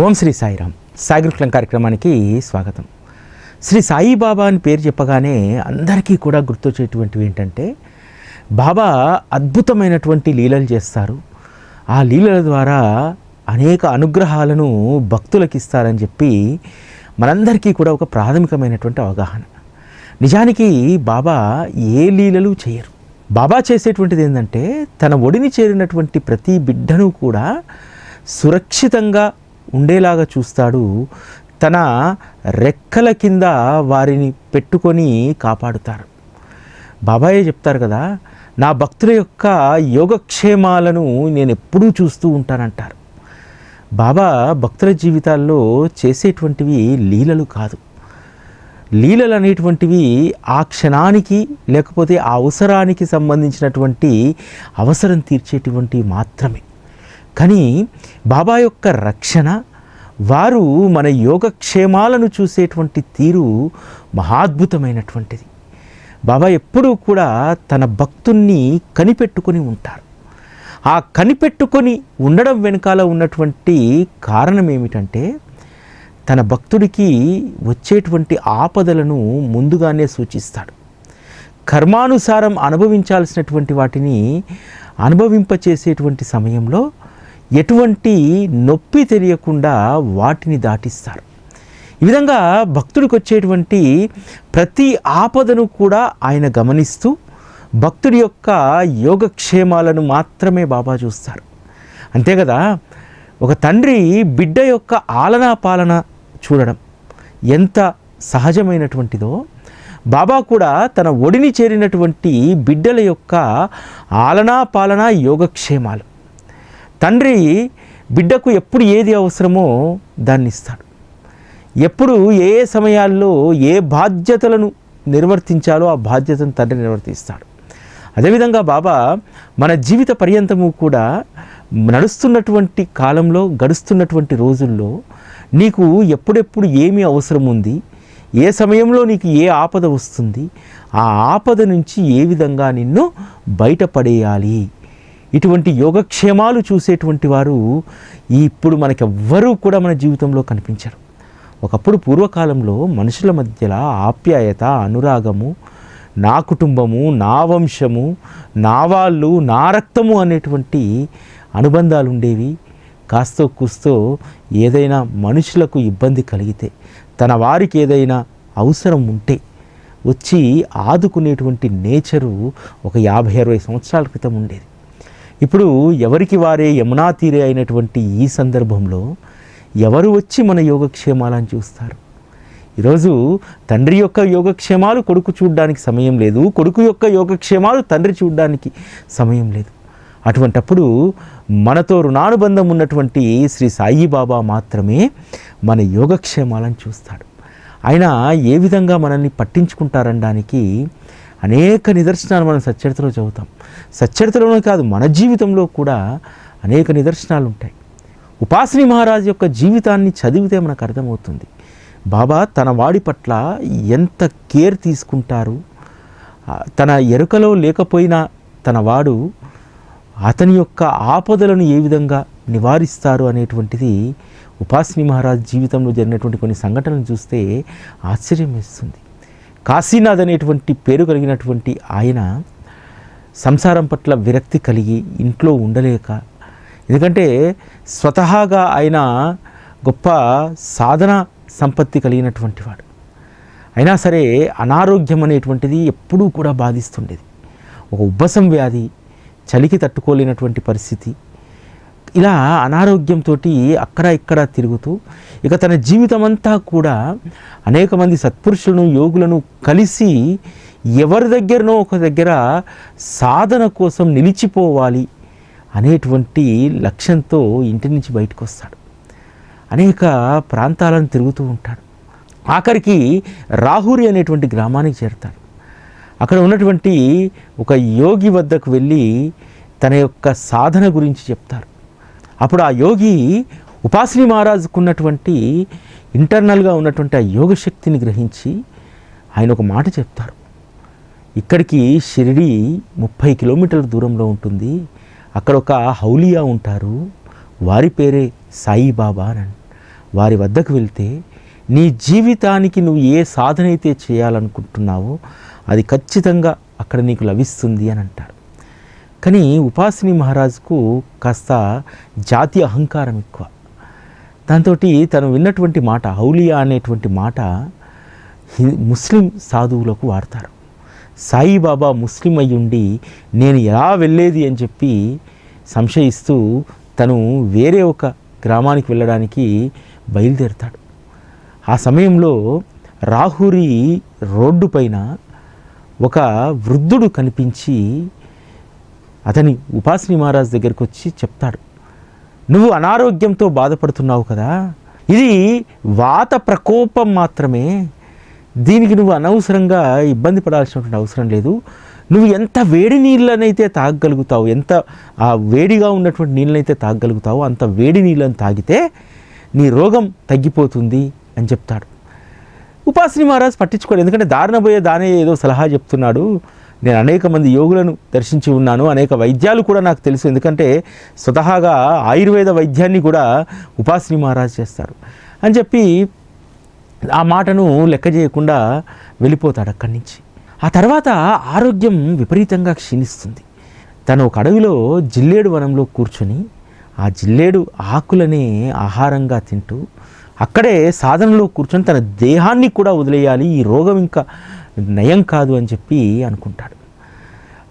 ఓం శ్రీ సాయిరామ్. సాగృక్లం కార్యక్రమానికి స్వాగతం. శ్రీ సాయిబాబా అని పేరు చెప్పగానే అందరికీ కూడా గుర్తొచ్చేటువంటివి ఏంటంటే బాబా అద్భుతమైనటువంటి లీలలు చేస్తారు. ఆ లీలల ద్వారా అనేక అనుగ్రహాలను భక్తులకు ఇస్తారని చెప్పి మనందరికీ కూడా ఒక ప్రాథమికమైనటువంటి అవగాహన. నిజానికి బాబా ఏ లీలలు చేయరు. బాబా చేసేటువంటిది ఏంటంటే తన ఒడిని చేరినటువంటి ప్రతి బిడ్డను కూడా సురక్షితంగా ఉండేలాగా చూస్తాడు. తన రెక్కల కింద వారిని పెట్టుకొని కాపాడుతారు. బాబాయే చెప్తారు కదా నా భక్తుల యొక్క యోగక్షేమాలను నేను ఎప్పుడూ చూస్తూ ఉంటానంటారు. బాబా భక్తుల జీవితాల్లో చేసేటువంటివి లీలలు కాదు. లీలలు అనేటువంటివి ఆ క్షణానికి లేకపోతే ఆ అవసరానికి సంబంధించినటువంటి అవసరం తీర్చేటువంటివి మాత్రమే. కానీ బాబా యొక్క రక్షణ వారు మన యోగక్షేమాలను చూసేటువంటి తీరు మహాద్భుతమైనటువంటిది. బాబా ఎప్పుడూ కూడా తన భక్తుణ్ణి కనిపెట్టుకొని ఉంటారు. ఆ కనిపెట్టుకొని ఉండడం వెనకాల ఉన్నటువంటి కారణం ఏమిటంటే తన భక్తుడికి వచ్చేటువంటి ఆపదలను ముందుగానే సూచిస్తాడు. కర్మానుసారం అనుభవించాల్సినటువంటి వాటిని అనుభవింపచేసేటువంటి సమయంలో ఎటువంటి నొప్పి తెలియకుండా వాటిని దాటిస్తారు. ఈ విధంగా భక్తుడికి వచ్చేటువంటి ప్రతి ఆపదను కూడా ఆయన గమనిస్తూ భక్తుడి యొక్క యోగక్షేమాలను మాత్రమే బాబా చూస్తారు. అంతే కదా? ఒక తండ్రి బిడ్డ యొక్క ఆలనా పాలన చూడడం ఎంత సహజమైనటువంటిదో బాబా కూడా తన ఒడిని చేరినటువంటి బిడ్డల యొక్క ఆలనా పాలన యోగక్షేమాలు. తండ్రి బిడ్డకు ఎప్పుడు ఏది అవసరమో దాన్ని ఇస్తాడు. ఎప్పుడు ఏ ఏ సమయాల్లో ఏ బాధ్యతలను నిర్వర్తించాలో ఆ బాధ్యతను తండ్రి నిర్వర్తిస్తాడు. అదేవిధంగా బాబా మన జీవిత పర్యంతము కూడా నడుస్తున్నటువంటి కాలంలో గడుస్తున్నటువంటి రోజుల్లో నీకు ఎప్పుడెప్పుడు ఏమి అవసరం ఉంది ఏ సమయంలో నీకు ఏ ఆపద వస్తుంది ఆ ఆపద నుంచి ఏ విధంగా నిన్ను బయటపడేయాలి? ఇటువంటి యోగక్షేమాలు చూసేటువంటి వారు ఇప్పుడు మనకెవ్వరూ కూడా మన జీవితంలో కనిపించరు. ఒకప్పుడు పూర్వకాలంలో మనుషుల మధ్యలో ఆప్యాయత అనురాగము నా కుటుంబము నా వంశము నా వాళ్ళు నా రక్తము అనేటువంటి అనుబంధాలు ఉండేవి. కాస్తో కూస్తో ఏదైనా మనుషులకు ఇబ్బంది కలిగితే తన వారికి ఏదైనా అవసరం ఉంటే వచ్చి ఆదుకునేటువంటి నేచరు ఒక యాభై అరవై సంవత్సరాల క్రితం ఉండేది. ఇప్పుడు ఎవరికి వారే యమునా తీరే అయినటువంటి ఈ సందర్భంలో ఎవరు వచ్చి మన యోగక్షేమాలను చూస్తారు? ఈరోజు తండ్రి యొక్క యోగక్షేమాలు కొడుకు చూడడానికి సమయం లేదు కొడుకు యొక్క యోగక్షేమాలు తండ్రి చూడడానికి సమయం లేదు. అటువంటప్పుడు మనతో రుణానుబంధం ఉన్నటువంటి శ్రీ సాయిబాబా మాత్రమే మన యోగక్షేమాలను చూస్తాడు. ఆయన ఏ విధంగా మనల్ని పట్టించుకుంటారనడానికి అనేక నిదర్శనాలు మనం సచ్చరితలో చదువుతాం. సచ్చరితలోనే కాదు మన జీవితంలో కూడా అనేక నిదర్శనాలు ఉంటాయి. ఉపాసిని మహారాజు యొక్క జీవితాన్ని చదివితే మనకు అర్థమవుతుంది. బాబా తన వాడి పట్ల ఎంత కేర్ తీసుకుంటారు? తన ఎరుకలో లేకపోయినా తన వాడు అతని యొక్క ఆపదలను ఏ విధంగా నివారిస్తారు అనేటువంటిది ఉపాసిని మహారాజ్ జీవితంలో జరిగినటువంటి కొన్ని సంఘటనలు చూస్తే ఆశ్చర్యం వేస్తుంది. కాశీనాథ్ అనేటువంటి పేరు కలిగినటువంటి ఆయన సంసారం పట్ల విరక్తి కలిగి ఇంట్లో ఉండలేక ఎందుకంటే స్వతహాగా ఆయన గొప్ప సాధన సంపత్తి కలిగినటువంటి వాడు. అయినా సరే అనారోగ్యం అనేటువంటిది ఎప్పుడూ కూడా బాధిస్తుండేది. ఒక ఉబ్బసం వ్యాధి చలికి తట్టుకోలేనటువంటి పరిస్థితి ఇలా అనారోగ్యంతో అక్కడ ఇక్కడ తిరుగుతూ ఇక తన జీవితం అంతా కూడా అనేక మంది సత్పురుషులను యోగులను కలిసి ఎవరి దగ్గరనో ఒక దగ్గర సాధన కోసం నిలిచిపోవాలి అనేటువంటి లక్ష్యంతో ఇంటి నుంచి బయటకు వస్తాడు అనేక ప్రాంతాలను తిరుగుతూ ఉంటాడు. ఆఖరికి రాహురి అనేటువంటి గ్రామానికి చేరుతాడు. అక్కడ ఉన్నటువంటి ఒక యోగి వద్దకు వెళ్ళి తన యొక్క సాధన గురించి చెప్తారు. అప్పుడు ఆ యోగి ఉపాసిని మహారాజుకున్నటువంటి ఇంటర్నల్గా ఉన్నటువంటి ఆ యోగ శక్తిని గ్రహించి ఆయన ఒక మాట చెప్తారు. ఇక్కడికి షిరిడి ముప్పై కిలోమీటర్ల దూరంలో ఉంటుంది. అక్కడ ఒక హౌలియా ఉంటారు. వారి పేరే సాయిబాబా అని. వారి వద్దకు వెళ్తే నీ జీవితానికి నువ్వు ఏ సాధన అయితే చేయాలనుకుంటున్నావో అది ఖచ్చితంగా అక్కడ నీకు లభిస్తుంది అని అంటారు. కానీ ఉపాసిని మహారాజుకు కాస్త జాతి అహంకారం ఎక్కువ. దాంతో తను విన్నటువంటి మాట హౌలియా అనేటువంటి మాట ముస్లిం సాధువులకు వాడతారు. సాయిబాబా ముస్లిం అయ్యుండి నేను ఎలా వెళ్ళేది అని చెప్పి సంశయిస్తూ తను వేరే ఒక గ్రామానికి వెళ్ళడానికి బయలుదేరుతాడు. ఆ సమయంలో రాహురి రోడ్డు పైన ఒక వృద్ధుడు కనిపించి అతని ఉపాసిని మహారాజ్ దగ్గరికి వచ్చి చెప్తాడు. నువ్వు అనారోగ్యంతో బాధపడుతున్నావు కదా? ఇది వాత ప్రకోపం మాత్రమే. దీనికి నువ్వు అనవసరంగా ఇబ్బంది పడాల్సినటువంటి అవసరం లేదు. నువ్వు ఎంత వేడి నీళ్ళనైతే తాగగలుగుతావు ఎంత ఆ వేడిగా ఉన్నటువంటి నీళ్ళనైతే తాగగలుగుతావో అంత వేడి నీళ్ళని తాగితే నీ రోగం తగ్గిపోతుంది అని చెప్తాడు. ఉపాసిని మహారాజ్ పట్టించుకోడు ఎందుకంటే దారిన పోయే దానే ఏదో సలహా చెప్తున్నాడు. నేను అనేక మంది యోగులను దర్శించి ఉన్నాను అనేక వైద్యాలు కూడా నాకు తెలుసు. ఎందుకంటే స్వతహాగా ఆయుర్వేద వైద్యాన్ని కూడా ఉపాసిని మహారాజ్ చేస్తారు. అని చెప్పి ఆ మాటను లెక్క చేయకుండా వెళ్ళిపోతాడు అక్కడి నుంచి. ఆ తర్వాత ఆరోగ్యం విపరీతంగా క్షీణిస్తుంది. తను ఒక అడవిలో జిల్లేడు వనంలో కూర్చొని ఆ జిల్లేడు ఆకులనే ఆహారంగా తింటూ అక్కడే సాధనలో కూర్చొని తన దేహాన్ని కూడా వదిలేయాలి ఈ రోగం ఇంకా నయం కాదు అని చెప్పి అనుకుంటాడు.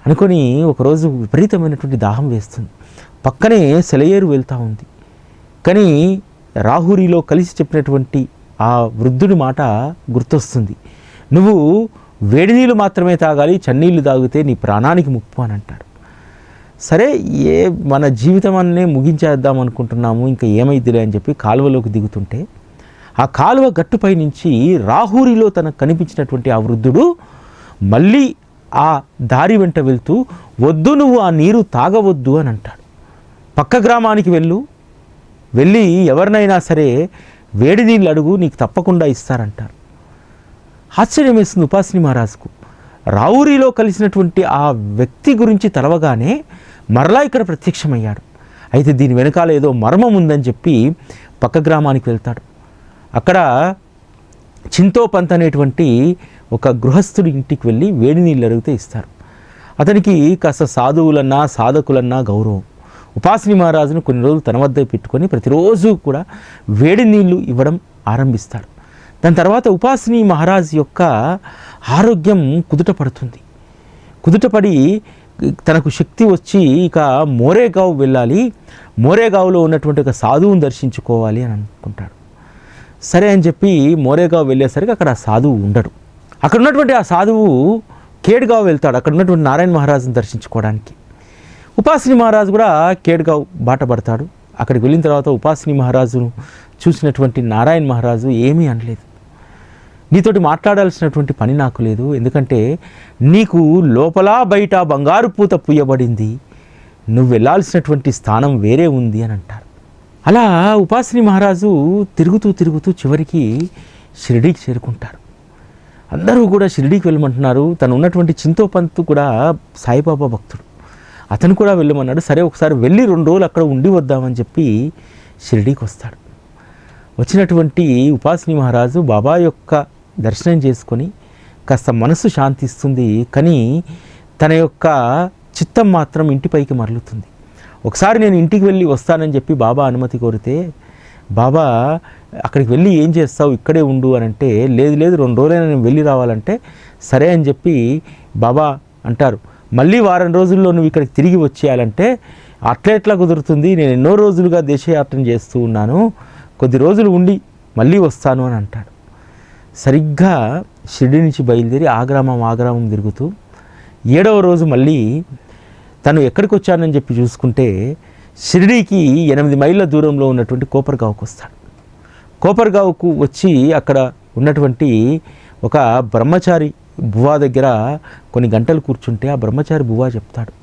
అనుకొని ఒకరోజు విపరీతమైనటువంటి దాహం వేస్తుంది. పక్కనే సెలయేరు వెళ్తూ ఉంది. కానీ రాహురిలో కలిసి చెప్పినటువంటి ఆ వృద్ధుడి మాట గుర్తొస్తుంది. నువ్వు వేడి నీళ్ళు మాత్రమే తాగాలి చన్నీళ్ళు తాగితే నీ ప్రాణానికి ముప్పు అని అంటాడు. సరే ఏ మన జీవితం అన్నీ ముగించేద్దాం అనుకుంటున్నాము ఇంకా ఏమైద్దిలే అని చెప్పి కాలువలోకి దిగుతుంటే ఆ కాలువ గట్టుపై నుంచి రాహూరిలో తనకు కనిపించినటువంటి ఆ వృద్ధుడు మళ్ళీ ఆ దారి వెంట వెళ్తూ వద్దు నువ్వు ఆ నీరు తాగవద్దు అని అంటాడు. పక్క గ్రామానికి వెళ్ళు. వెళ్ళి ఎవరినైనా సరే వేడి నీళ్ళు అడుగు నీకు తప్పకుండా ఇస్తారంటారు. ఆశ్చర్యం వేస్తుంది ఉపాసిని మహారాజుకు. రావురిలో కలిసినటువంటి ఆ వ్యక్తి గురించి తలవగానే మరలా ఇక్కడ ప్రత్యక్షమయ్యాడు. అయితే దీని వెనకాల ఏదో మర్మం ఉందని చెప్పి పక్క గ్రామానికి వెళ్తాడు. అక్కడ చింతోపంత్ అనేటువంటి ఒక గృహస్థుడి ఇంటికి వెళ్ళి వేడి నీళ్ళు అడిగితే ఇస్తారు. అతనికి కాస్త సాధువులన్నా సాధకులన్నా గౌరవం. ఉపాసిని మహారాజును కొన్ని రోజులు తన వద్ద పెట్టుకొని ప్రతిరోజు కూడా వేడి నీళ్ళు ఇవ్వడం ఆరంభిస్తాడు. దాని తర్వాత ఉపాసిని మహారాజ్ యొక్క ఆరోగ్యం కుదుట పడుతుంది కుదుటపడి తనకు శక్తి వచ్చి ఇక మోరేగావ్ వెళ్ళాలి. మోరేగావ్లో ఉన్నటువంటి ఒక సాధువును దర్శించుకోవాలి అని అనుకుంటాడు. సరే అని చెప్పి మోరేగావ్ వెళ్ళేసరికి అక్కడ ఆ సాధువు ఉండడు. అక్కడ ఉన్నటువంటి ఆ సాధువు కేడ్గావ్ వెళ్తాడు. అక్కడ ఉన్నటువంటి నారాయణ మహారాజుని దర్శించుకోవడానికి. ఉపాసిని మహారాజు కూడా కేడ్గావ్ బాట పడతాడు. అక్కడికి వెళ్ళిన తర్వాత ఉపాసిని మహారాజును చూసినటువంటి నారాయణ మహారాజు ఏమీ అనలేదు. నీతోటి మాట్లాడాల్సినటువంటి పని నాకు లేదు. ఎందుకంటే నీకు లోపల బయట బంగారు పూత పూయబడింది. నువ్వు వెళ్ళాల్సినటువంటి స్థానం వేరే ఉంది అని అంటారు. అలా ఉపాసిని మహారాజు తిరుగుతూ తిరుగుతూ చివరికి షిరిడీకి చేరుకుంటారు. అందరూ కూడా షిరిడీకి వెళ్ళమంటున్నారు. తను ఉన్నటువంటి చింతోపంత్ కూడా సాయిబాబా భక్తుడు. అతను కూడా వెళ్ళమన్నాడు సరే ఒకసారి వెళ్ళి రెండు రోజులు అక్కడ ఉండి వద్దామని చెప్పి షిరిడీకి వస్తాడు. వచ్చినటువంటి ఉపాసిని మహారాజు బాబా యొక్క దర్శనం చేసుకొని కాస్త మనసు శాంతిస్తుంది కానీ తన యొక్క చిత్తం మాత్రం ఇంటిపైకి మరలుతుంది. ఒకసారి నేను ఇంటికి వెళ్ళి వస్తానని చెప్పి బాబా అనుమతి కోరితే బాబా అక్కడికి వెళ్ళి ఏం చేస్తావు? ఇక్కడే ఉండు అని అంటే లేదు లేదు రెండు రోజులైనా నేను వెళ్ళి రావాలంటే సరే అని చెప్పి బాబా అంటారు. మళ్ళీ వారం రోజుల్లో నువ్వు ఇక్కడికి తిరిగి వచ్చేయాలంటే అట్లా ఎట్లా కుదురుతుంది? నేను ఎన్నో రోజులుగా దేశయాత్ర చేస్తూ ఉన్నాను. కొద్ది రోజులు ఉండి మళ్ళీ వస్తాను అని అంటాడు. సరిగ్గా షిరిడి నుంచి బయలుదేరి ఆ గ్రామం ఆ గ్రామం తిరుగుతూ ఏడవ రోజు మళ్ళీ తను ఎక్కడికి వచ్చానని చెప్పి చూసుకుంటే షిరిడీకి ఎనిమిది మైళ్ళ దూరంలో ఉన్నటువంటి కోపర్గావ్కు వస్తాడు. కోపర్గావ్కు వచ్చి అక్కడ ఉన్నటువంటి ఒక బ్రహ్మచారి బువా దగ్గర కొన్ని గంటలు కూర్చుంటే ఆ బ్రహ్మచారి బువా చెప్తాడు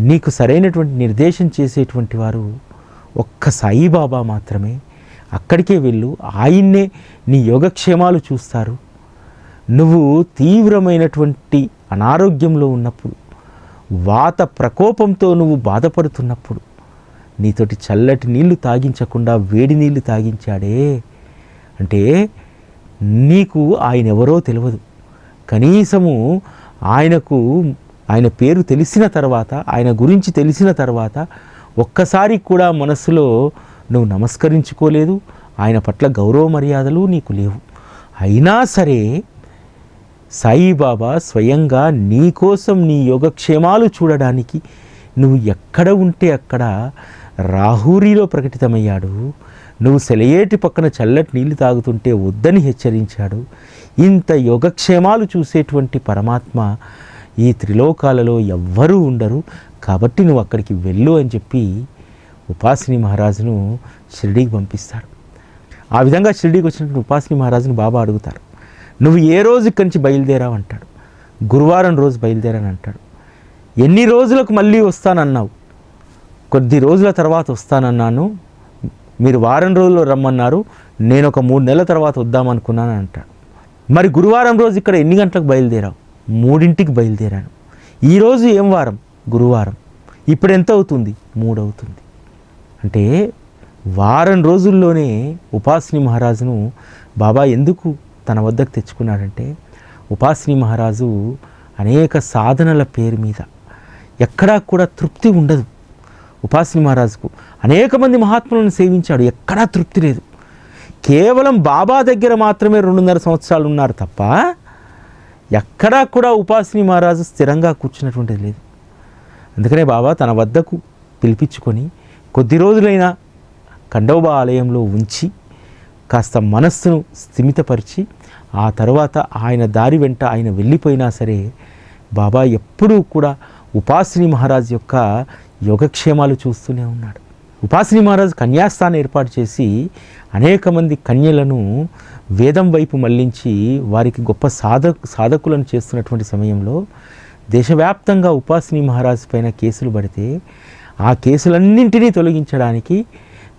నీకు సరైనటువంటి నిర్దేశం చేసేటువంటి వారు ఒక్క సాయిబాబా మాత్రమే. అక్కడికే వెళ్ళు ఆయన్నే నీ యోగక్షేమాలు చూస్తారు. నువ్వు తీవ్రమైనటువంటి అనారోగ్యంలో ఉన్నప్పుడు వాత ప్రకోపంతో నువ్వు బాధపడుతున్నప్పుడు నీతోటి చల్లటి నీళ్ళు తాగించకుండా వేడి నీళ్ళు తాగించాడే అంటే నీకు ఆయన ఎవరో తెలియదు కనీసము ఆయనకు ఆయన పేరు తెలిసిన తర్వాత ఆయన గురించి తెలిసిన తర్వాత ఒక్కసారి కూడా మనస్సులో నువ్వు నమస్కరించుకోలేదు. ఆయన పట్ల గౌరవ మర్యాదలు నీకు లేవు. అయినా సరే సాయిబాబా స్వయంగా నీ కోసం నీ యోగక్షేమాలు చూడడానికి నువ్వు ఎక్కడ ఉంటే అక్కడ రాహూరిలో ప్రకటితమయ్యాడు. నువ్వు సెలయేటి పక్కన చల్లటి నీళ్ళు తాగుతుంటే వద్దని హెచ్చరించాడు. ఇంత యోగక్షేమాలు చూసేటువంటి పరమాత్మ ఈ త్రిలోకాలలో ఎవ్వరూ ఉండరు. కాబట్టి నువ్వు అక్కడికి వెళ్ళు అని చెప్పి ఉపాసిని మహారాజును షిరిడీకి పంపిస్తాడు. ఆ విధంగా షిరిడీకి వచ్చినటువంటి ఉపాసిని మహారాజును బాబా అడుగుతారు. నువ్వు ఏ రోజు ఇక్కడి నుంచి బయలుదేరావు అంటాడు గురువారం రోజు బయలుదేరాను అంటాడు. ఎన్ని రోజులకు మళ్ళీ వస్తానన్నావు? కొద్ది రోజుల తర్వాత వస్తానన్నాను. మీరు వారం రోజుల్లో రమ్మన్నారు. నేను ఒక మూడు నెలల తర్వాత వద్దామనుకున్నాను అంటాడు. మరి గురువారం రోజు ఇక్కడ ఎన్ని గంటలకు బయలుదేరావు? మూడింటికి బయలుదేరాను. ఈరోజు ఏం వారం? గురువారం. ఇప్పుడు ఎంత అవుతుంది? మూడు అవుతుంది. అంటే వారం రోజుల్లోనే ఉపాసిని మహారాజును బాబా ఎందుకు తన వద్దకు తెచ్చుకున్నాడంటే ఉపాసిని మహారాజు అనేక సాధనల పేరు మీద ఎక్కడా కూడా తృప్తి ఉండదు. ఉపాసిని మహారాజుకు అనేక మంది మహాత్ములను సేవించాడు. ఎక్కడా తృప్తి లేదు. కేవలం బాబా దగ్గర మాత్రమే రెండున్నర సంవత్సరాలు ఉన్నారు తప్ప ఎక్కడా కూడా ఉపాసిని మహారాజు స్థిరంగా కూర్చున్నటువంటిది లేదు. అందుకనే బాబా తన వద్దకు పిలిపించుకొని కొద్ది రోజులైనా ఖండోబా ఆలయంలో ఉంచి కాస్త మనస్సును స్థిమితపరిచి ఆ తర్వాత ఆయన దారి వెంట ఆయన వెళ్ళిపోయినా సరే బాబా ఎప్పుడూ కూడా ఉపాసిని మహారాజ్ యొక్క యోగక్షేమాలు చూస్తూనే ఉన్నాడు. ఉపాసిని మహారాజ్ కన్యాస్థానం ఏర్పాటు చేసి అనేక మంది కన్యలను వేదం వైపు మళ్ళించి వారికి గొప్ప సాధక సాధకులను చేస్తున్నటువంటి సమయంలో దేశవ్యాప్తంగా ఉపాసిని మహారాజ్ పైన కేసులు పడితే ఆ కేసులన్నింటినీ తొలగించడానికి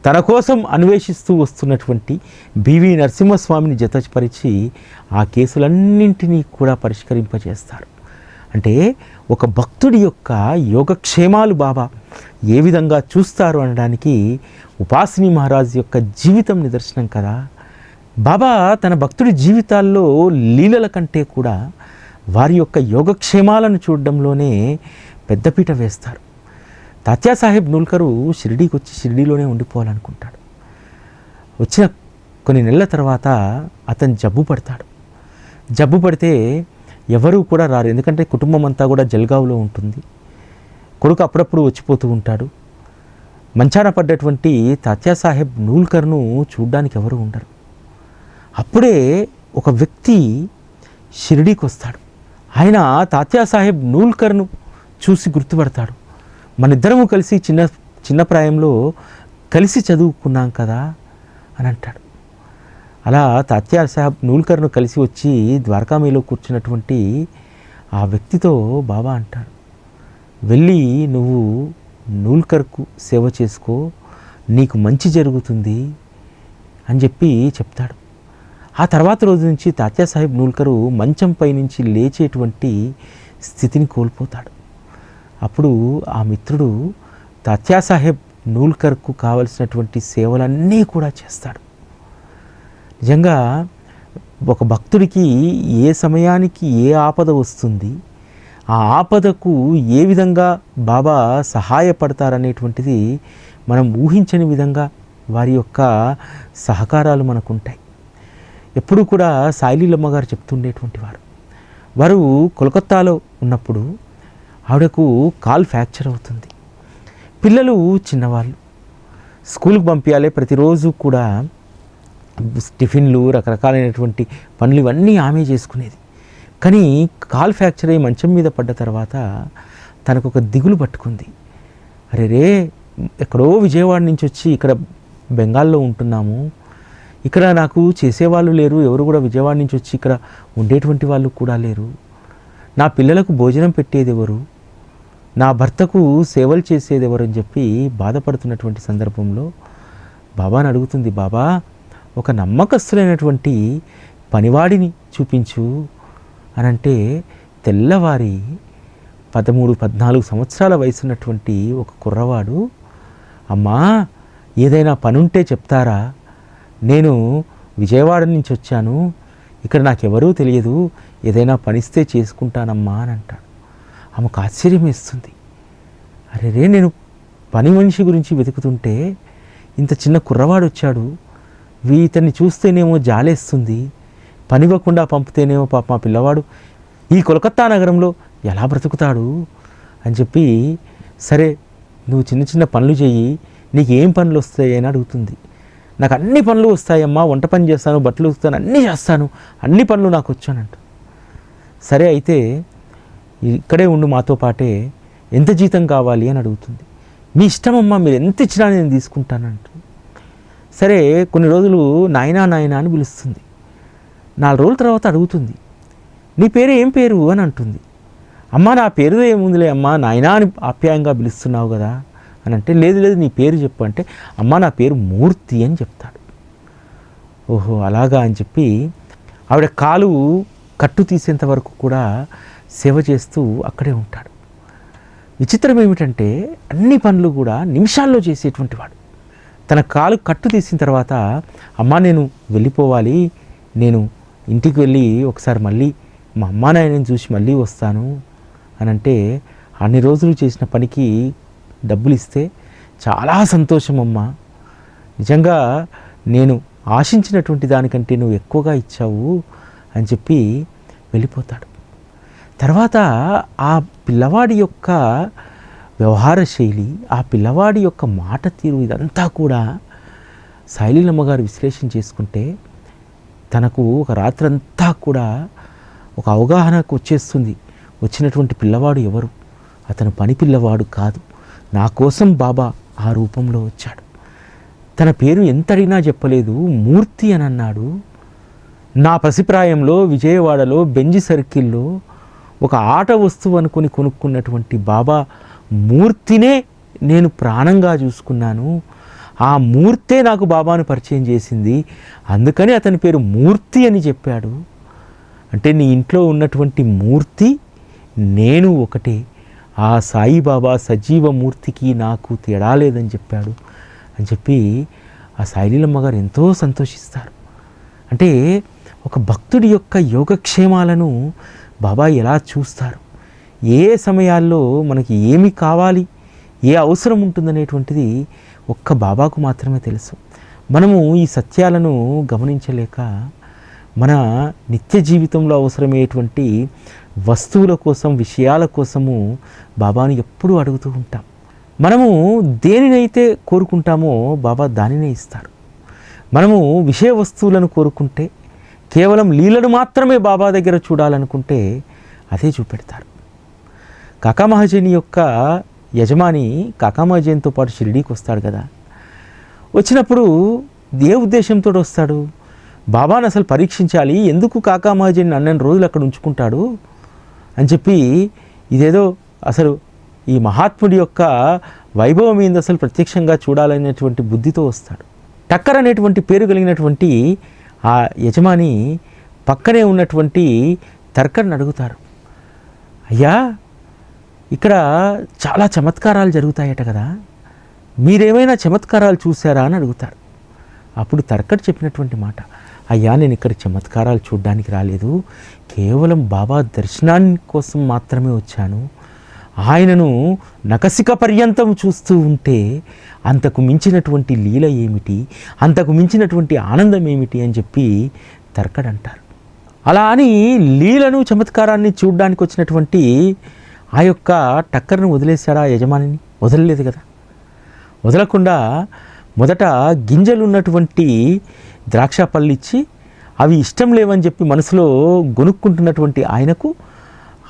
తన కోసం అన్వేషిస్తూ వస్తున్నటువంటి బివి నరసింహస్వామిని జతపరిచి ఆ కేసులన్నింటినీ కూడా పరిష్కరింపజేస్తారు. అంటే ఒక భక్తుడి యొక్క యోగక్షేమాలు బాబా ఏ విధంగా చూస్తారు అనడానికి ఉపాసిని మహారాజ్ యొక్క జీవితం నిదర్శనం కదా. బాబా తన భక్తుడి జీవితాల్లో లీలల కంటే కూడా వారి యొక్క యోగక్షేమాలను చూడడంలోనే పెద్దపీట వేస్తారు. తాత్యాసాహెబ్ నూల్కరు షిరిడీకి వచ్చి షిరిడీలోనే ఉండిపోవాలనుకుంటాడు. వచ్చిన కొన్ని నెలల తర్వాత అతను జబ్బు పడతాడు. జబ్బు పడితే ఎవరూ కూడా రారు. ఎందుకంటే కుటుంబం అంతా కూడా జల్గావ్లో ఉంటుంది. కొడుకు అప్పుడప్పుడు వచ్చిపోతూ ఉంటాడు. మంచాన పడ్డటువంటి తాత్యాసాహెబ్ నూల్కర్ను చూడ్డానికి ఎవరు ఉండరు. అప్పుడే ఒక వ్యక్తి షిరిడీకి వస్తాడు ఆయన తాత్యాసాహెబ్ నూల్కర్ను చూసి గుర్తుపడతాడు. మన ఇద్దరము కలిసి చిన్న చిన్న ప్రాయంలో కలిసి చదువుకున్నాం కదా అని అంటాడు. అలా తాత్యా సాహెబ్ నూల్కర్ను కలిసి వచ్చి ద్వారకామీలో కూర్చున్నటువంటి ఆ వ్యక్తితో బాబా అంటాడు వెళ్ళి నువ్వు నూల్కర్కు సేవ చేసుకో నీకు మంచి జరుగుతుంది అని చెప్పి చెప్తాడు. ఆ తర్వాత రోజు నుంచి తాత్యాసాహెబ్ నూల్కరు మంచంపై నుంచి లేచేటువంటి స్థితిని కోల్పోతాడు. అప్పుడు ఆ మిత్రుడు తాత్యాసాహెబ్ నూల్కర్కు కావలసినటువంటి సేవలన్నీ కూడా చేస్తాడు. నిజంగా ఒక భక్తుడికి ఏ సమయానికి ఏ ఆపద వస్తుంది ఆ ఆపదకు ఏ విధంగా బాబా సహాయపడతారనేటువంటిది మనం ఊహించని విధంగా వారి యొక్క సహకారాలు మనకుంటాయి. ఎప్పుడూ కూడా సాయిలీలమ్మ గారు చెప్తుండేటువంటి వారు వారు కోల్కత్తాలో ఉన్నప్పుడు ఆవిడకు కాల్ ఫ్రాక్చర్ అవుతుంది. పిల్లలు చిన్నవాళ్ళు. స్కూల్కి పంపించాలి ప్రతిరోజు కూడా టిఫిన్లు రకరకాలైనటువంటి పనులు ఇవన్నీ ఆమె చేసుకునేది. కానీ కాల్ ఫ్రాక్చర్ అయ్యి మంచం మీద పడ్డ తర్వాత తనకు ఒక దిగులు పట్టుకుంది. అరే రే ఎక్కడో విజయవాడ నుంచి వచ్చి ఇక్కడ బెంగాల్లో ఉంటున్నాము. ఇక్కడ నాకు చేసేవాళ్ళు లేరు ఎవరు కూడా విజయవాడ నుంచి వచ్చి ఇక్కడ ఉండేటువంటి వాళ్ళు కూడా లేరు. నా పిల్లలకు భోజనం పెట్టేది ఎవరు? నా భర్తకు సేవలు చేసేది ఎవరు అని చెప్పి బాధపడుతున్నటువంటి సందర్భంలో బాబాని అడుగుతుంది బాబా ఒక నమ్మకస్తులైనటువంటి పనివాడిని చూపించు. అని అంటే తెల్లవారి పదమూడు పద్నాలుగు సంవత్సరాల వయసున్నటువంటి ఒక కుర్రవాడు అమ్మా ఏదైనా పనుంటే చెప్తారా? నేను విజయవాడ నుంచి వచ్చాను. ఇక్కడ నాకెవరూ తెలియదు. ఏదైనా పనిస్తే చేసుకుంటానమ్మా అని అంటాడు. ఆమెకు ఆశ్చర్యం వేస్తుంది. అరే రే నేను పని మనిషి గురించి వెతుకుతుంటే ఇంత చిన్న కుర్రవాడు వచ్చాడు. వీ ఇతన్ని చూస్తేనేమో జాలేస్తుంది. పనివ్వకుండా పంపితేనేమో పాప మా పిల్లవాడు. ఈ కోలకత్తా నగరంలో ఎలా బ్రతుకుతాడు? అని చెప్పి సరే నువ్వు చిన్న చిన్న పనులు చెయ్యి నీకు ఏం పనులు వస్తాయి అని అడుగుతుంది. నాకు అన్ని పనులు వస్తాయమ్మా వంట పని చేస్తాను బట్టలు వస్తాను అన్నీ చేస్తాను అన్ని పనులు నాకు వచ్చానంట. సరే అయితే ఇక్కడే ఉండు మాతో పాటే ఎంత జీతం కావాలి అని అడుగుతుంది. మీ ఇష్టమమ్మా మీరు ఎంత ఇచ్చినా నేను తీసుకుంటానంట. సరే కొన్ని రోజులు నాయనా నాయనా అని పిలుస్తుంది. నాలుగు రోజుల తర్వాత అడుగుతుంది. నీ పేరు ఏం పేరు? అని అంటుంది. అమ్మా నా పేరు ఏముందిలే అమ్మా నాయనా అని ఆప్యాయంగా పిలుస్తున్నావు కదా అని అంటే లేదు లేదు నీ పేరు చెప్పు అంటే అమ్మా నా పేరు మూర్తి అని చెప్తాడు. ఓహో అలాగా అని చెప్పి ఆవిడ కాలు కట్టు తీసేంత వరకు కూడా సేవ చేస్తూ అక్కడే ఉంటాడు. విచిత్రం ఏమిటంటే అన్ని పనులు కూడా నిమిషాల్లో చేసేటువంటి వాడు. తన కాలు కట్టు తీసిన తర్వాత అమ్మా నేను వెళ్ళిపోవాలి. నేను ఇంటికి వెళ్ళి ఒకసారి మళ్ళీ మా అమ్మా నాయనని చూసి మళ్ళీ వస్తాను. అని అంటే అన్ని రోజులు చేసిన పనికి డబ్బులు ఇస్తే చాలా సంతోషం అమ్మా. నిజంగా నేను ఆశించినటువంటి దానికంటే నువ్వు ఎక్కువగా ఇచ్చావు అని చెప్పి వెళ్ళిపోతాడు. తర్వాత ఆ పిల్లవాడి యొక్క వ్యవహార శైలి ఆ పిల్లవాడి యొక్క మాట తీరు ఇదంతా కూడా శైలీలమ్మ గారు విశ్లేషణ చేసుకుంటే తనకు ఒక రాత్రంతా కూడా ఒక అవగాహనకు వచ్చేస్తుంది. వచ్చినటువంటి పిల్లవాడు ఎవరు? అతను పని పిల్లవాడు కాదు. నా కోసం బాబా ఆ రూపంలో వచ్చాడు. తన పేరు ఎంత అడిగినా చెప్పలేదు. మూర్తి అని అన్నాడు. నా పసిప్రాయంలో విజయవాడలో బెంజి సర్కిల్లో ఒక ఆట వస్తువు అనుకుని కొనుక్కున్నటువంటి బాబా మూర్తినే నేను ప్రాణంగా చూసుకున్నాను. ఆ మూర్తే నాకు బాబాను పరిచయం చేసింది. అందుకని అతని పేరు మూర్తి అని చెప్పాడు. అంటే నీ ఇంట్లో ఉన్నటువంటి మూర్తి నేను ఒకటే. ఆ సాయిబాబా సజీవ మూర్తికి నాకు తేడా లేదని చెప్పాడు. అని చెప్పి ఆ సాయిలీలమ్మ గారు ఎంతో సంతోషిస్తారు. అంటే ఒక భక్తుడి యొక్క యోగక్షేమాలను బాబా ఎలా చూస్తారు? ఏ సమయాల్లో మనకి ఏమి కావాలి? ఏ అవసరం ఉంటుందనేటువంటిది ఒక్క బాబాకు మాత్రమే తెలుసు. మనము ఈ సత్యాలను గమనించలేక మన నిత్య జీవితంలో అవసరమయ్యేటువంటి వస్తువుల కోసం విషయాల కోసము బాబాను ఎప్పుడూ అడుగుతూ ఉంటాం. మనము దేనినైతే కోరుకుంటామో బాబా దానినే ఇస్తారు మనము విషయ వస్తువులను కోరుకుంటే కేవలం లీలను మాత్రమే బాబా దగ్గర చూడాలనుకుంటే అదే చూపెడతారు. కాకామహజని యొక్క యజమాని కాకామహజన్తో పాటు షిరిడీకి వస్తాడు కదా. వచ్చినప్పుడు ఏ ఉద్దేశంతో వస్తాడు? బాబాను అసలు పరీక్షించాలి ఎందుకు కాకామహజన్ అన్నన్ని రోజులు అక్కడ ఉంచుకుంటాడు అని చెప్పి ఇదేదో అసలు ఈ మహాత్ముడి యొక్క వైభవం ఏంది అసలు ప్రత్యక్షంగా చూడాలనేటువంటి బుద్ధితో వస్తాడు. టక్కర్ అనేటువంటి పేరు కలిగినటువంటి ఆ యజమాని పక్కనే ఉన్నటువంటి తర్కర్ని అడుగుతారు. అయ్యా ఇక్కడ చాలా చమత్కారాలు జరుగుతాయట కదా. మీరేమైనా చమత్కారాలు చూసారా అని అడుగుతారు అప్పుడు తర్కడ్ చెప్పినటువంటి మాట అయ్యా నేను ఇక్కడ చమత్కారాలు చూడడానికి రాలేదు. కేవలం బాబా దర్శనాన్ని కోసం మాత్రమే వచ్చాను. ఆయనను నకసిక పర్యంతం చూస్తూ ఉంటే అంతకు మించినటువంటి లీల ఏమిటి? అంతకు మించినటువంటి ఆనందం ఏమిటి? అని చెప్పి తర్కడంటారు అలా అని లీలను చమత్కారాన్ని చూడడానికి వచ్చినటువంటి ఆ యొక్క టక్కర్ను వదిలేశాడా ఆ యజమానిని? వదలలేదు కదా. వదలకుండా మొదట గింజలు ఉన్నటువంటి ద్రాక్ష పళ్ళు ఇచ్చి అవి ఇష్టం లేవని చెప్పి మనసులో గొనుక్కుంటున్నటువంటి ఆయనకు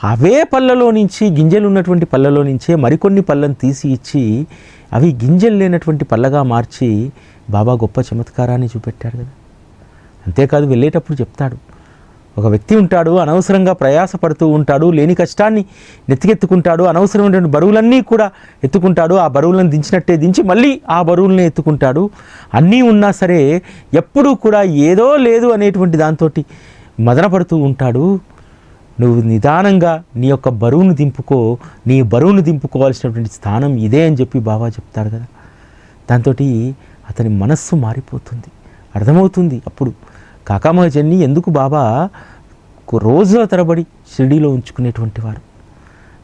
అవే పళ్ళలో నుంచి గింజలు ఉన్నటువంటి పళ్ళలో నుంచే మరికొన్ని పళ్ళను తీసి ఇచ్చి అవి గింజలు లేనటువంటి పళ్ళగా మార్చి బాబా గొప్ప చమత్కారాన్ని చూపెట్టాడు కదా. అంతేకాదు వెళ్ళేటప్పుడు చెప్తాడు. ఒక వ్యక్తి ఉంటాడు అనవసరంగా ప్రయాసపడుతూ ఉంటాడు లేని కష్టాన్ని నెత్తికెత్తుకుంటాడు అనవసరమైనటువంటి బరువులన్నీ కూడా ఎత్తుకుంటాడు ఆ బరువులను దించినట్టే దించి మళ్ళీ ఆ బరువులనే ఎత్తుకుంటాడు. అన్నీ ఉన్నా సరే ఎప్పుడూ కూడా ఏదో లేదు అనేటువంటి దాంతో మదనపడుతూ ఉంటాడు. నువ్వు నిదానంగా నీ యొక్క బరువును దింపుకో నీ బరువును దింపుకోవాల్సినటువంటి స్థానం ఇదే అని చెప్పి బాబా చెప్తాడు కదా. దాంతో అతని మనస్సు మారిపోతుంది అర్థమవుతుంది అప్పుడు. కాకామహజన్ని ఎందుకు బాబా రోజుల తరబడి షిరిడీలో ఉంచుకునేటువంటి వారు?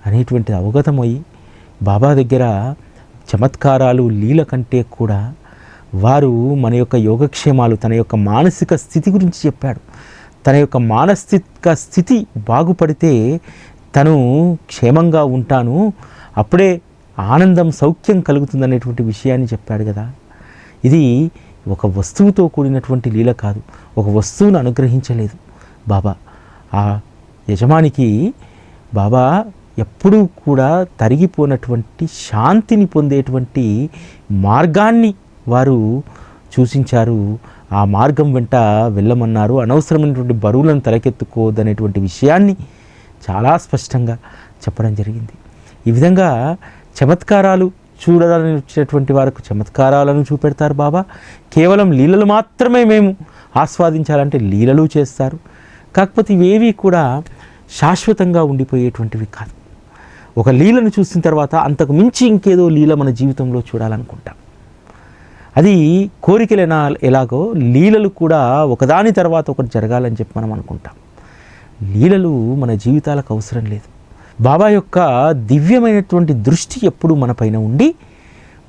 అనేటువంటి అవగతమై బాబా దగ్గర చమత్కారాలు లీల కంటే కూడా వారు మన యొక్క యోగక్షేమాలు తన యొక్క మానసిక స్థితి గురించి చెప్పాడు. తన యొక్క మానసిక స్థితి బాగుపడితే తను క్షేమంగా ఉంటాను. అప్పుడే ఆనందం సౌఖ్యం కలుగుతుందనేటువంటి విషయాన్ని చెప్పాడు కదా. ఇది ఒక వస్తువుతో కూడినటువంటి లీల కాదు. ఒక వస్తువును అనుగ్రహించలేదు బాబా. ఆ యజమానికి బాబా ఎప్పుడూ కూడా తరిగిపోనటువంటి శాంతిని పొందేటువంటి మార్గాన్ని వారు సూచించారు ఆ మార్గం వెంట వెళ్ళమన్నారు. అనవసరమైనటువంటి బరువులను తలకెత్తుకోవద్దనేటువంటి విషయాన్ని చాలా స్పష్టంగా చెప్పడం జరిగింది. ఈ విధంగా చమత్కారాలు చూడాలని వచ్చేటువంటి వారికి చమత్కారాలను చూపెడతారు బాబా. కేవలం లీలలు మాత్రమే మేము ఆస్వాదించాలంటే లీలలు చేస్తారు. కాకపోతే ఇవేవి కూడా శాశ్వతంగా ఉండిపోయేటువంటివి కాదు. ఒక లీలను చూసిన తర్వాత అంతకు మించి ఇంకేదో లీల మన జీవితంలో చూడాలనుకుంటాం. అది కోరికలు ఎలా ఎలాగో లీలలు కూడా ఒకదాని తర్వాత ఒకటి జరగాలని చెప్పి మనం అనుకుంటాం. లీలలు మన జీవితాలకు అవసరం లేదు. బాబా యొక్క దివ్యమైనటువంటి దృష్టి ఎప్పుడు మనపైన ఉండి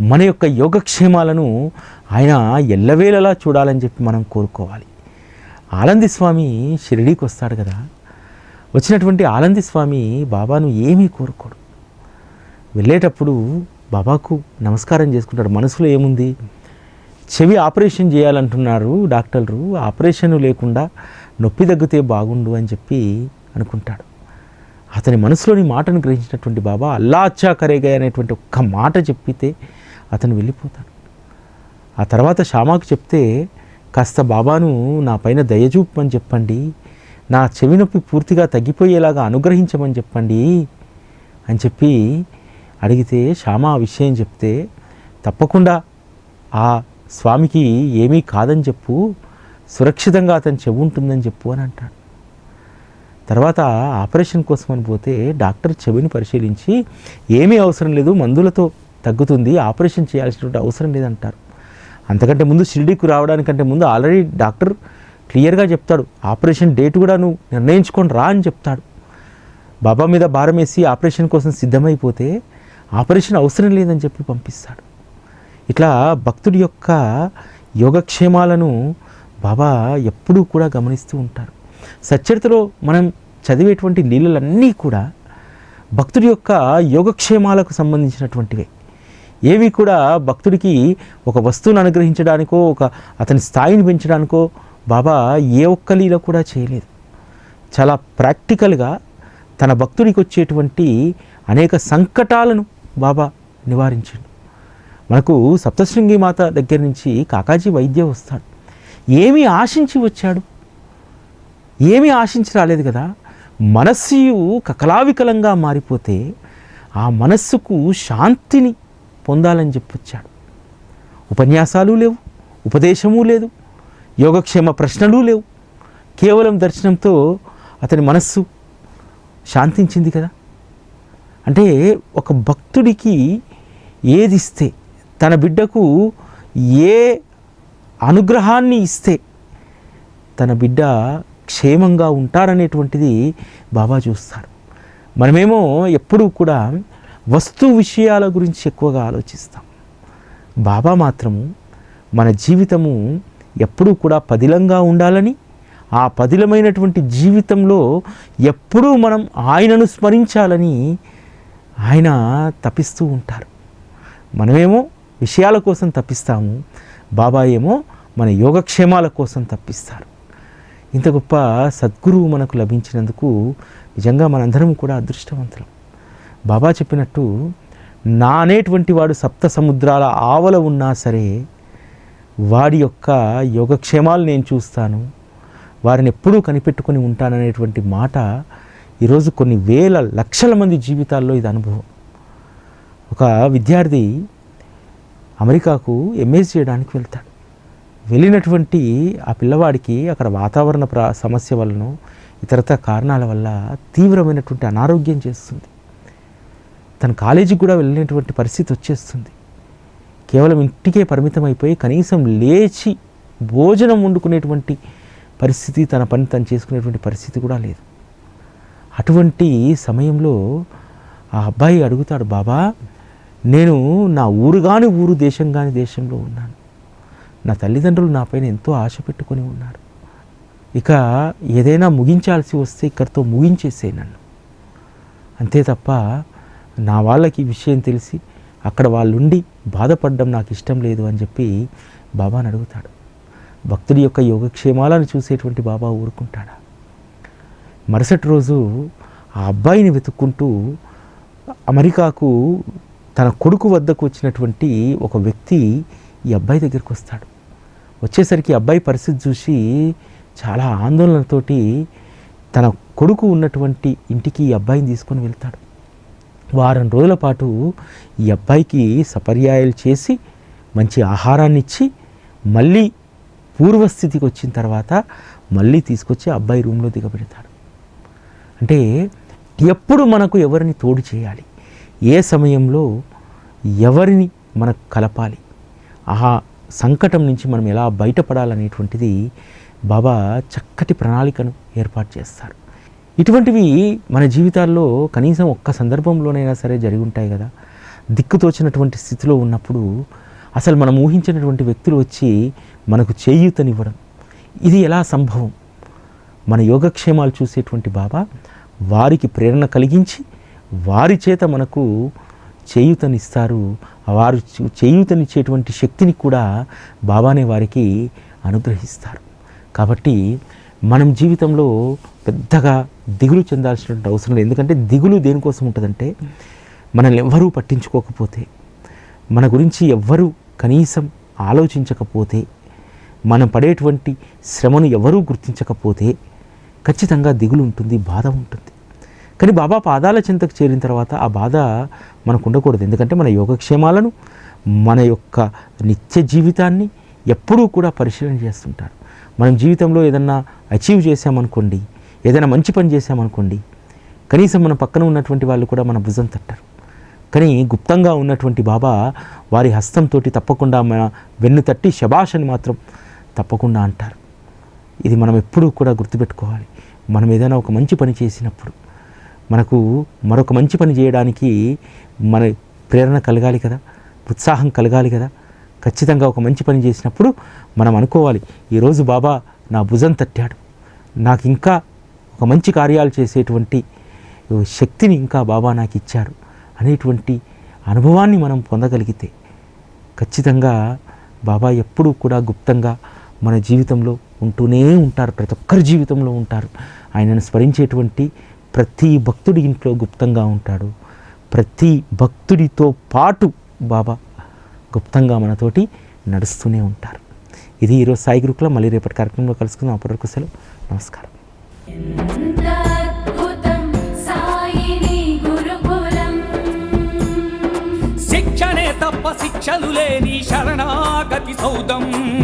మన యొక్క యోగక్షేమాలను ఆయన ఎల్లవేళలా చూడాలని చెప్పి మనం కోరుకోవాలి. ఆనంది స్వామి షిరిడీకి వస్తాడు కదా. వచ్చినటువంటి ఆనంది స్వామి బాబాను ఏమీ కోరుకోడు. వెళ్ళేటప్పుడు బాబాకు నమస్కారం చేసుకుంటాడు. మనసులో ఏముంది? చెవి ఆపరేషన్ చేయాలంటున్నారు డాక్టర్లు. ఆపరేషన్ లేకుండా నొప్పి తగ్గితే బాగుండు అని చెప్పి అనుకుంటాడు. అతని మనసులోని మాటను గ్రహించినటువంటి బాబా అల్లా అచ్చా కరేగా అనేటువంటి ఒక్క మాట చెప్పితే అతను వెళ్ళిపోతాడు. ఆ తర్వాత షామాకు చెప్తే కాస్త బాబాను నా పైన దయచూపమని చెప్పండి. నా చెవి నొప్పి పూర్తిగా తగ్గిపోయేలాగా అనుగ్రహించమని చెప్పండి అని చెప్పి అడిగితే శ్యామ ఆ విషయం చెప్తే తప్పకుండా ఆ స్వామికి ఏమీ కాదని చెప్పు సురక్షితంగా అతని చెవు ఉంటుందని చెప్పు అని అంటాడు. తర్వాత ఆపరేషన్ కోసం అని పోతే డాక్టర్ చెవిని పరిశీలించి ఏమీ అవసరం లేదు మందులతో తగ్గుతుంది ఆపరేషన్ చేయాల్సినటువంటి అవసరం లేదంటారు. అంతకంటే ముందు షిరిడీకి రావడానికంటే ముందు ఆల్రెడీ డాక్టర్ క్లియర్గా చెప్తాడు ఆపరేషన్ డేట్ కూడా నువ్వు నిర్ణయించుకొని రా అని చెప్తాడు. బాబా మీద భారం వేసి ఆపరేషన్ కోసం సిద్ధమైపోతే ఆపరేషన్ అవసరం లేదని చెప్పి పంపిస్తాడు. ఇట్లా భక్తుడి యొక్క యోగక్షేమాలను బాబా ఎప్పుడూ కూడా గమనిస్తూ ఉంటారు. సచ్చరితలో మనం చదివేటువంటి లీలలన్నీ కూడా భక్తుడి యొక్క యోగక్షేమాలకు సంబంధించినటువంటివే. ఏవి కూడా భక్తుడికి ఒక వస్తువును అనుగ్రహించడానికో ఒక అతని స్థాయిని పెంచడానికో బాబా ఏ ఒక్క లీల కూడా చేయలేదు. చాలా ప్రాక్టికల్గా తన భక్తుడికి వచ్చేటువంటి అనేక సంకటాలను బాబా నివారించాడు. మనకు సప్తశృంగి మాత దగ్గర నుంచి కాకాజీ వైద్య వస్తాడు. ఏమి ఆశించి వచ్చాడు? ఏమి ఆశించి రాలేదు కదా? మనస్సు కకలావికలంగా మారిపోతే ఆ మనస్సుకు శాంతిని పొందాలని చెప్పొచ్చాడు ఉపన్యాసాలు లేవు ఉపదేశము లేదు యోగక్షేమ ప్రశ్నలు లేవు. కేవలం దర్శనంతో అతని మనస్సు శాంతించింది కదా? అంటే ఒక భక్తుడికి ఏది ఇస్తే తన బిడ్డకు ఏ అనుగ్రహాన్ని ఇస్తే తన బిడ్డ క్షేమంగా ఉంటారనేటువంటిది బాబా చూస్తారు. మనమేమో ఎప్పుడూ కూడా వస్తు విషయాల గురించి ఎక్కువగా ఆలోచిస్తాం. బాబా మాత్రము మన జీవితము ఎప్పుడూ కూడా పదిలంగా ఉండాలని ఆ పదిలమైనటువంటి జీవితంలో ఎప్పుడూ మనం ఆయనను స్మరించాలని ఆయన తపిస్తూ ఉంటారు. మనమేమో విషయాల కోసం తప్పిస్తాము. బాబా ఏమో మన యోగక్షేమాల కోసం తప్పిస్తారు. ఇంత గొప్ప సద్గురువు మనకు లభించినందుకు నిజంగా మనందరం కూడా అదృష్టవంతులం. బాబా చెప్పినట్టు నా అనేటువంటి వాడు సప్త సముద్రాల ఆవల ఉన్నా సరే వాడి యొక్క యోగక్షేమాలు నేను చూస్తాను. వారిని ఎప్పుడూ కనిపెట్టుకొని ఉంటాననేటువంటి మాట ఈరోజు కొన్ని వేల లక్షల మంది జీవితాల్లో ఇది అనుభవం. ఒక విద్యార్థి అమెరికాకు ఎంఎస్ చేయడానికి వెళ్తాడు. వెళ్ళినటువంటి ఆ పిల్లవాడికి అక్కడ వాతావరణ ప్ర సమస్య వలన ఇతరత కారణాల వల్ల తీవ్రమైనటువంటి అనారోగ్యం చేస్తుంది. తన కాలేజీకి కూడా వెళ్ళినటువంటి పరిస్థితి వచ్చేస్తుంది. కేవలం ఇంటికే పరిమితం అయిపోయి కనీసం లేచి భోజనం వండుకునేటువంటి పరిస్థితి తన పని తను చేసుకునేటువంటి పరిస్థితి కూడా లేదు. అటువంటి సమయంలో ఆ అబ్బాయి అడుగుతాడు బాబా నేను నా ఊరు కాని ఊరు దేశం కాని దేశంలో ఉన్నాను. నా తల్లిదండ్రులు నా పైన ఎంతో ఆశ పెట్టుకొని ఉన్నారు. ఇక ఏదైనా ముగించాల్సి వస్తే ఇక్కడితో ముగించేసే నన్ను. అంతే తప్ప నా వాళ్ళకి ఈ విషయం తెలిసి అక్కడ వాళ్ళుండి బాధపడడం నాకు ఇష్టం లేదు అని చెప్పి బాబాని అడుగుతాడు. భక్తుడి యొక్క యోగక్షేమాలను చూసేటువంటి బాబా ఊరుకుంటాడా? మరుసటి రోజు ఆ అబ్బాయిని వెతుక్కుంటూ అమెరికాకు తన కొడుకు వద్దకు వచ్చినటువంటి ఒక వ్యక్తి ఈ అబ్బాయి దగ్గరికి వస్తాడు. వచ్చేసరికి అబ్బాయి పరిస్థితి చూసి చాలా ఆందోళనతోటి తన కొడుకు ఉన్నటువంటి ఇంటికి ఈ అబ్బాయిని తీసుకొని వెళ్తాడు. వారం రోజుల పాటు ఈ అబ్బాయికి సపర్యాయాలు చేసి మంచి ఆహారాన్ని ఇచ్చి మళ్ళీ పూర్వస్థితికి వచ్చిన తర్వాత మళ్ళీ తీసుకొచ్చి ఆ అబ్బాయి రూమ్లో దిగబెడతాడు. అంటే ఎప్పుడు మనకు ఎవరిని తోడు చేయాలి? ఏ సమయంలో ఎవరిని మనకు కలపాలి? ఆ సంకటం నుంచి మనం ఎలా బయటపడాలనేటువంటిది బాబా చక్కటి ప్రణాళికను ఏర్పాటు చేస్తారు. ఇటువంటివి మన జీవితాల్లో కనీసం ఒక్క సందర్భంలోనైనా సరే జరిగి ఉంటాయి కదా దిక్కుతోచినటువంటి స్థితిలో ఉన్నప్పుడు అసలు మనం ఊహించినటువంటి వ్యక్తులు వచ్చి మనకు చేయూతనివ్వడం ఇది ఎలా సంభవం? మన యోగక్షేమాలు చూసేటువంటి బాబా వారికి ప్రేరణ కలిగించి వారి చేత మనకు చేయూతనిస్తారు వారు చేయూతనిచ్చేటువంటి శక్తిని కూడా బాబానే వారికి అనుగ్రహిస్తారు. కాబట్టి మనం జీవితంలో పెద్దగా దిగులు చెందాల్సినటువంటి అవసరం లేదు. ఎందుకంటే దిగులు దేనికోసం ఉంటుందంటే మనల్ని ఎవ్వరూ పట్టించుకోకపోతే మన గురించి ఎవ్వరూ కనీసం ఆలోచించకపోతే మనం పడేటువంటి శ్రమను ఎవరూ గుర్తించకపోతే ఖచ్చితంగా దిగులు ఉంటుంది బాధ ఉంటుంది. కానీ బాబా పాదాల చింతకు చేరిన తర్వాత ఆ బాధ మనకు ఉండకూడదు ఎందుకంటే మన యోగక్షేమాలను మన యొక్క నిత్య జీవితాన్ని ఎప్పుడూ కూడా పరిశీలన చేస్తుంటారు. మనం జీవితంలో ఏదన్నా అచీవ్ చేసామనుకోండి ఏదైనా మంచి పని చేసామనుకోండి కనీసం మన పక్కన ఉన్నటువంటి వాళ్ళు కూడా మన భుజం తట్టారు. కానీ గుప్తంగా ఉన్నటువంటి బాబా వారి హస్తంతో తప్పకుండా మన వెన్ను తట్టి శబాష్ అని మాత్రం తప్పకుండా అంటారు. ఇది మనం ఎప్పుడూ కూడా గుర్తుపెట్టుకోవాలి. మనం ఏదైనా ఒక మంచి పని చేసినప్పుడు మనకు మరొక మంచి పని చేయడానికి మన ప్రేరణ కలగాలి కదా ఉత్సాహం కలగాలి కదా. ఖచ్చితంగా ఒక మంచి పని చేసినప్పుడు మనం అనుకోవాలి ఈరోజు బాబా నా భుజం తట్టాడు. నాకు ఇంకా ఒక మంచి కార్యాలు చేసేటువంటి శక్తిని ఇంకా బాబా నాకు ఇచ్చారు అనేటువంటి అనుభవాన్ని మనం పొందగలిగితే ఖచ్చితంగా బాబా ఎప్పుడూ కూడా గుప్తంగా మన జీవితంలో ఉంటూనే ఉంటారు ప్రతి ఒక్కరి జీవితంలో ఉంటారు. ఆయనను స్మరించేటువంటి ప్రతి భక్తుడి ఇంట్లో గుప్తంగా ఉంటాడు. ప్రతి భక్తుడితో పాటు బాబా గుప్తంగా మనతోటి నడుస్తూనే ఉంటారు. ఇది ఈరోజు సాయి గురుకులో మళ్ళీ రేపటి కార్యక్రమంలో కలుసుకుందాం. అప్పటివరకు సెలవు. నమస్కారం. శిక్షణే తప్ప శిక్షలు లేని శరణాగతి సౌదం.